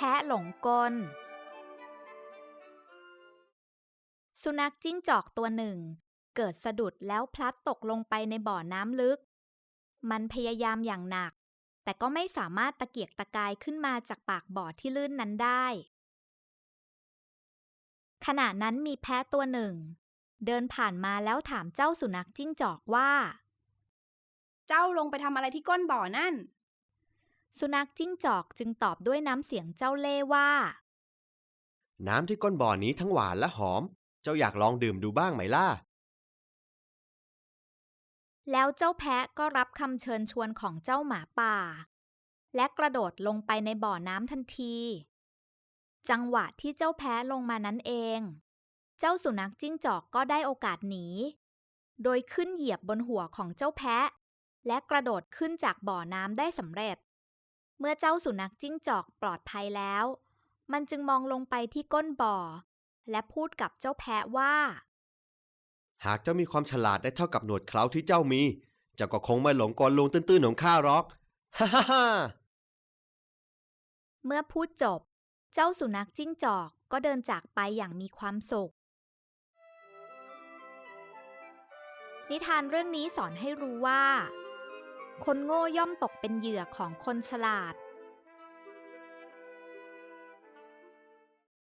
แพะหลงกล สุนัขจิ้งจอกตัวหนึ่ง เกิดสะดุดแล้วพลัดตกลงไปในบ่อน้ำลึก มันพยายามอย่างหนัก แต่ก็ไม่สามารถตะเกียกตะกายขึ้นมาจากปากบ่อที่ลื่นนั้นได้ ขณะนั้นมีแพะตัวหนึ่ง เดินผ่านมาแล้วถามเจ้าสุนัขจิ้งจอกว่า เจ้าลงไปทำอะไรที่ก้นบ่อนั่น สุนัขจิ้งจอกจึงตอบด้วยน้ำเสียงเจ้าเล่ห์ว่า น้ำที่ก้นบ่อนี้ทั้งหวานและหอม เจ้าอยากลองดื่มดูบ้างไหมล่ะ แล้วเจ้าแพะก็รับคำเชิญชวนของเจ้าหมาป่า และกระโดดลงไปในบ่อน้ำทันที จังหวะที่เจ้าแพะลงมานั้นเอง เจ้าสุนัขจิ้งจอกก็ได้โอกาสหนี โดยขึ้นเหยียบบนหัวของเจ้าแพะ และกระโดดขึ้นจากบ่อน้ำได้สำเร็จ เมื่อเจ้าสุนัขจิ้งจอกปลอดภัยแล้ว มันจึงมองลงไปที่ก้นบ่อ และพูดกับเจ้าแพะว่า หากเจ้ามีความฉลาดได้เท่ากับหนวดเคราที่เจ้ามี เจ้าก็คงไม่หลงกลลวงตื้นๆของข้าหรอกฮ่าฮ่าฮ่าเมื่อพูดจบ เจ้าสุนัขจิ้งจอกก็เดินจากไปอย่างมีความสุข นิทานเรื่องนี้สอนให้รู้ว่า คนโง่ย่อมตกเป็นเหยื่อของคนฉลาด